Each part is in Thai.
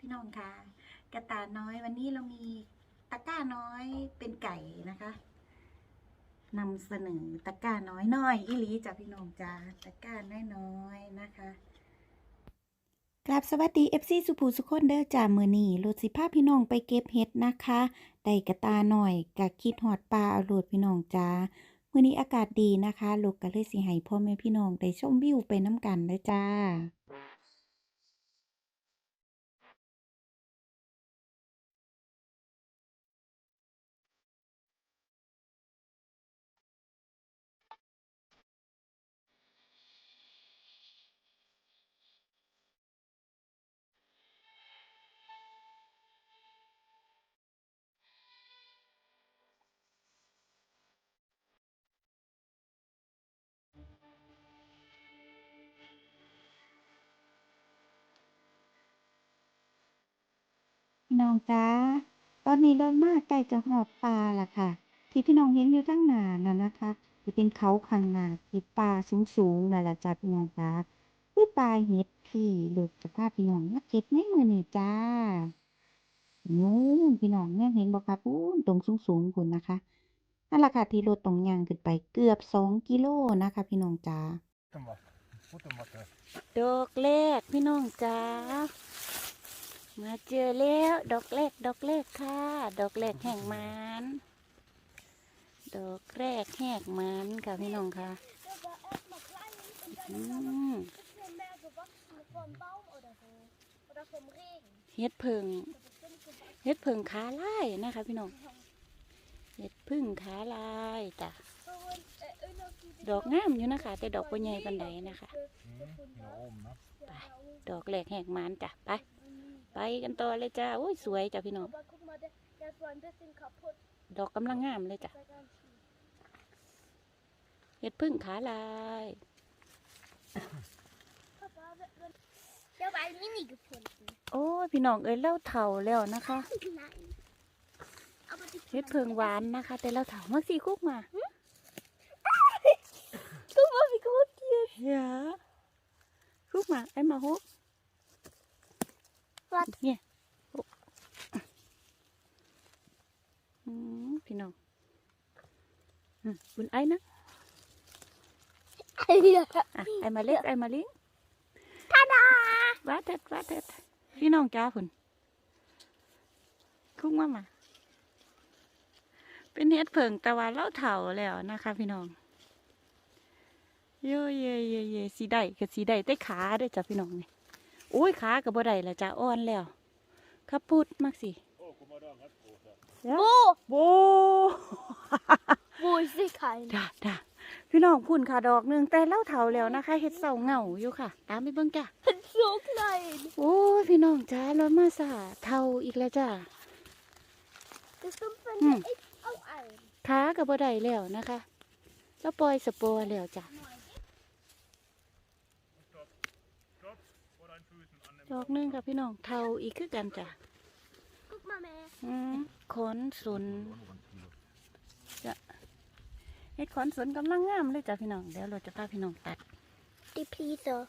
พี่น้องคะกระตาน้อยวันนี้เรามีตะกร้าน้อยเป็นไก่นะคะนำเสนอตะกร้าน้อยน้อยอีหลีจ้ะพี่น้องจ้าตะกร้าน้อยน้อยนะคะกราบสวัสดี FC สุภูสุคนเด้อจ้ามือนี่รถสิพาพี่น้องไปเก็บเห็ดนะคะได้กระตาหน่อยกะคิดหอดปลาเอาโหลดพี่น้องจ้ามื้อนี้อากาศดีนะคะลูกก็เลยสิให้พ่อแม่พี่น้องได้ชมวิวไปน้ำกันเด้อจ้า น้องจ้าตอนนี้เริ่มมากใกล้จะหอดปลาละค่ะ ที่พี่น้องเห็นอยู่ทั้งหนานั่นนะคะจะเป็นเขาข้างหน้าที่ปลาสูงๆนั่นแหละจ้าพี่น้องจ้าคือปลาเห็ดที่ลูกจะพาพี่น้องมาเก็บในมือนี่จ้านู้นพี่น้องเนี่ยเห็นบอกครับอู้ตรงสูงๆคุณนะคะนั่นแหละค่ะที่รถตรงยางขึ้นไปเกือบสองกิโลนะคะ พี่น้องจ้า Putten var. Putten var det. ดอกแรกพี่น้องจ้า มาเจอแล้ว ดอกแรก ดอกแรกค่ะ ดอกแรกแห่งมันดอกแรกแหกมันค่ะพี่น้องค่ะ Das war erstmal klein und dann Mm. ist aber ein bisschen mehr gewachsen vom Baum oder so. Oder vom Regen. เฮ็ดเพิง Das ist bestimmt gewachsen. เฮ็ดเพิงขาลายนะคะ พี่น้องเฮ็ดพึ่งขาลายจ้ะ Und erinnerst du dich ดอกงามอยู่นะคะ แต่ดอกบ่ใหญ่ปานใดนะคะ Mm, hier oben, ne? Ja, ดอกแรกแหกมันจ้ะไป ไปกันต่อเลยจ้าโอ้ยสวยจ้ะพี่น้อง aber guck mal, der, der ist so ein bisschen kaputt. ดอกกำลังงามเลยจ้ะ Der ganz schief. เฮ็ดพึ่งขาลาย Papa, wir- wir- ich habe ein Mini gefunden. โอ้ยพี่น้องเอ้ยเล่าเท่าแล้วนะคะ Nein. Aber die เฮ็ดเพิงหวานนะคะ แต่เราเท่ามักสีคุกมา Guck mal, wie gut die ist. เฮ้ยคุกมาไอ้มาฮุก Was? เนี่ยโอ้อืมพี่น้องอืมคุณไอ้นะ Alter. อะไอ้มาเล็กไอ้มาเลิง Tada! วัดเถิดวัดเถิดพี่น้องจ้าคุณคุกมามาเป็นเฮ็ดเพิงแต่ว่าเราเถ่าแล้วนะคะพี่น้องเย่เย่เย่เย่สีได้กับสีได้แต่ขาเด้วยจ้ะพี่น้องนี่โอ้ยขากับบ่ได้ละจ้ะอ่อนแล้วขับพูดมากสิ Oh, guck mal da, ein Restgroßer. Wo? โบ Wo ich sehe keinen. ด่าด่าพี่น้องพุ่นค่ะดอกหนึ่งแต่เล่าเถ่าแล้วนะคะเฮ็ดเสาเหงาอยู่ค่ะ ตามไปเบิ่งจ้ะ So klein. โอ้ยพี่น้องจ้ารถมาสาเท่าอีกแล้วจ้ะ Bestimmt Hm. finde ich auch einen. ขากับบ่ได้แล้วนะคะ แล้วปล่อยสปอร์แล้วจ้ะ ดอกหนึงค่ะพี่น้องเท่าอีกคือกันจ้ะ Guck mal mehr. อืมขอนสนจะเฮ็ดขอนสนกำลังงามเลยจ้ะพี่น้องเดี๋ยวเราจะพาพี่น้องตัด Die Prise.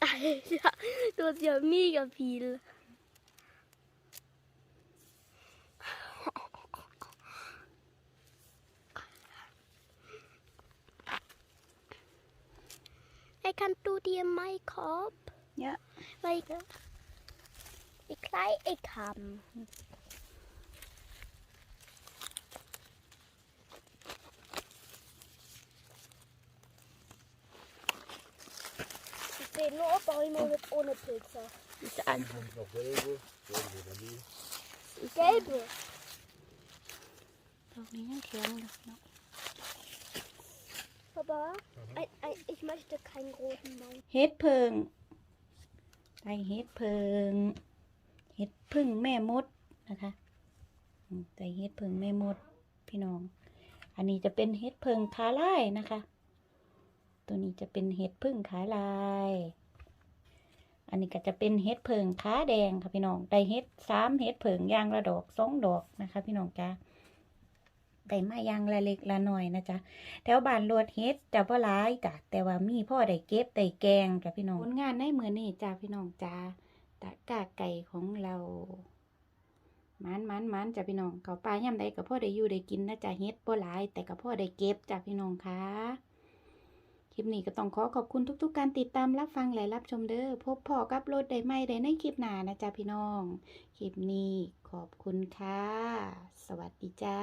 Alter, du hast ja mega viel. Hey, kannst du dir meinen Korb? เนี่ย Weil ich, wie klein ich habe. Ich sehe nur Bäume mit ohne Pilze. จะอัน Noch gelbe. Gelbe oder die. Gelbe. ดอกนี้ ยังแข็งอยู่เนาะ Papa, ein, ein, ich möchte keinen großen Baum. เฮ็ดเพิงได้เฮ็ดเพิง เฮ็ดพึ่งแม่มดนะคะได้เฮ็ดเพิงแม่มดพี่น้อง อันนี้จะเป็นเฮ็ดเพิงขาลายนะคะ ตัวนี้จะเป็นเห็ดพึ่งขาลาย อันนี้ก็จะเป็นเห็ดเพิงขาแดงค่ะพี่น้อง ได้เห็ดสามเห็ดเพิงยางละดอกสองดอกนะคะ พี่น้องจ้า ได้มาอย่างละเล็กละน้อยนะจ๊ะแถวบ้านโลดเฮ็ดจะบ่หลายจ้ะแต่ว่ามีพ่อได้เก็บได้แกงจ้ะพี่น้องผลงานในมื้อนี้จ้ะพี่น้องจ้าตะก้าไก่ของเรามันมันมันจ้ะพี่น้องเขาปลาย่ำใดกับพ่อได้อยู่ได้กินนะจ๊ะเฮ็ดบ่หลาย แต่กับพ่อได้เก็บจ้ะพี่น้องค่ะ คลิปนี้ก็ต้องขอขอบคุณทุกๆ การติดตามรับฟังและรับชมเด้อพบพอกับรถได้ไหม่ได้ในคลิปหน้านะจ๊ะพี่น้อง คลิปนี้ขอบคุณค่ะ สวัสดีจ้า